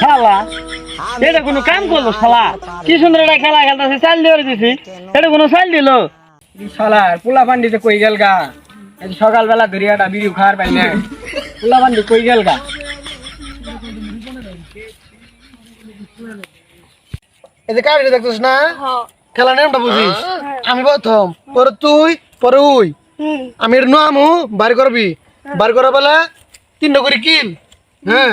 শালা এটা কোনো কাম করল শালা? কি সুন্দর একটা খেলা খেলতেছে চাল দিয়ে দিছি। এটা কোনো চাল দিল? শালার পোলা পান্ডিতে কই গেল গা? সকালবেলা ধরিয়াটা বিড়ি খাওয়ার পাই না। পোলা পান্ডি কই গেল গা? এই যে কার্ডটা দেখছিস না? খেলা নেমটা বুঝিস? আমি প্রথম পরে তুই পরে উই। আমি নামু বার করবি। বার করা বেলা তিনটা করে কিল। হ্যাঁ?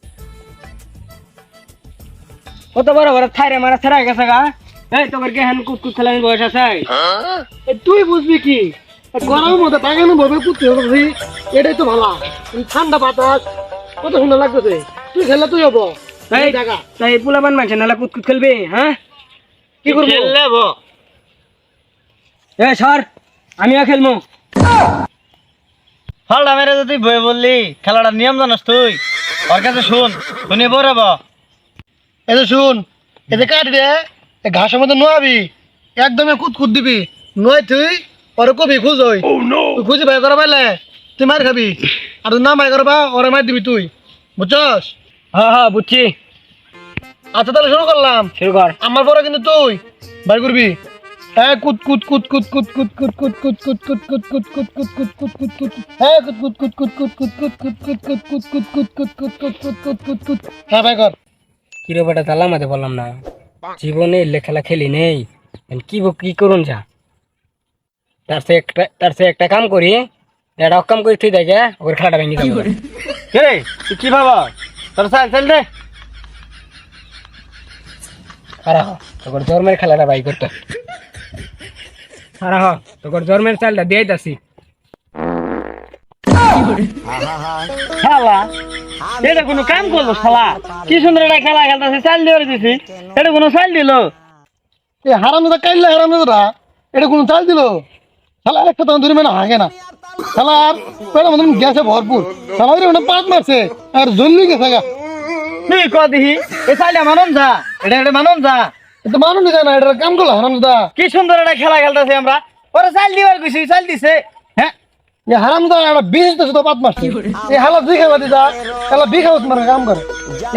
কত বড় বড় থাইরে মারা থেরা গেছে গা? এই তোমার কে হ্যান কুত কুত খেলানোর বয়স আছে? তুই বুঝবি কি? এ গরমের মধ্যে বাগানো ভাবে কুত্তে হবে এটাই তো ভালো। ঠান্ডা বাতাস কত সুন্দর লাগতেছে। তুই খেললে তুই হব। তাই টাকা তাই পোলাবান মানছে নালা কুত কুত খেলবে হ্যাঁ? কি করব? খেললে এ সর আমিও খেলব ফলটা মেরে তুই বই বললি খেলাটার নিয়ম জানাস তুই। ওর কাছে শুন শুনে বরে যে শুন এই যে কাটি দে এই ঘাসের মধ্যে নোয়াবি একদমই কুত কুত দিবি নয় তুই ওরে কবি খুঁজ হই তুই খুঁজে বাই করা পাইলে তুই মার খাবি আর তুই না বাই করবা ওরে মার দিবি তুই বুঝছস হ্যাঁ হ্যাঁ বুঝছি আচ্ছা তাহলে শুরু করলাম শুরু কর আমার পরে কিন্তু তুই ভাই করবি হ্যাঁ কুত কুত কুত কুত কুত কুত কুত কুত কুত কুত কুত কুত কুত কুত কুত কুত কুত কুত কুত হ্যাঁ কুত কুত কুত কুত কুত কুত কুত কুত কুত কুত কুত কুত কুত কুত কুত কুত কুত হ্যাঁ ভাই কর কিরে বেটা তালা মাঝে বললাম না। জীবনে এলে খেলা নেই। কি কি করুন যা। তার সে একটা তার সে একটা কাম করি। এটা অকাম করি তুই দেখে ওর খেলাটা ভেঙে যাব কে তুই কি ভাবা? তোর চাল চাল হ তোর জন্মের খেলাটা বাই করতে। আরে হ তোর জন্মের চালটা দিয়ে যাচ্ছি শালা এটা কোনো কাম করল শালা। কি সুন্দর একটা খেলা খেলতেছে চাল দিয়ে দিছি। এটা কোনো চাল দিল? এই হারাম দাদা কাইলে হারাম দাদা এটা কোনো চাল দিল? শালা একটা তখন ধরে মানে হাগে না। শালা আর পেটে মতন গেছে ভরপুর। শালা ওই ওটা পাঁচ মারছে। আর জল্লি গেছে গা। তুই ক দিহি? এ চালটা মানন যা। এটা এটা মানন যা। এটা মানুষ না এটা কাম করল হারাম দাদা কি সুন্দর একটা খেলা খেলতেছে আমরা। ওরা চাল দিবার কইছি চাল দিছে। হারাম দাদা একটা বিশ তো শুধু পাঁচ মারছে। এই হালা দুই খাওয়া দিদা শালা বি খাওয়া মারে কাম করে।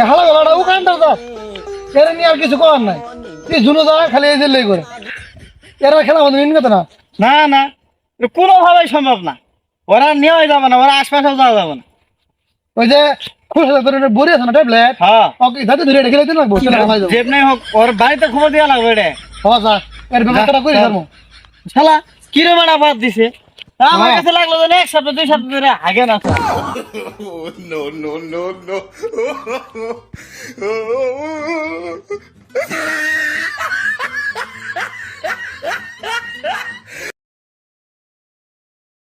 এই হালা গেলাটা ও কান্ডা দা এর নিয়ে আর কিছু করার নাই। এই জুনো দা খালি এই জেলে করে এরা খেলা আমাদের নিন কথা না? না না। কোনোভাবেই সম্ভব না। ওরা নেওয়া যাবে না ওরা আশপাশেও যাওয়া যাবে না। ওই যে খুশ করে বড়ি আছে না ট্যাবলেট? হ্যাঁ। ওকে যাতে ধরে খেলে দিন লাগবো যাব যেমনি হোক ওর বাড়িতে খবর দেওয়া লাগবে এটা হ্যাঁ স্যার এর ব্যবস্থাটা করে ধর্ম শালা কিরে মারা বাদ দিছে? আমার কাছে লাগল যে এক সপ্তাহ দুই সপ্তাহ ধরে আগে না no, no, no.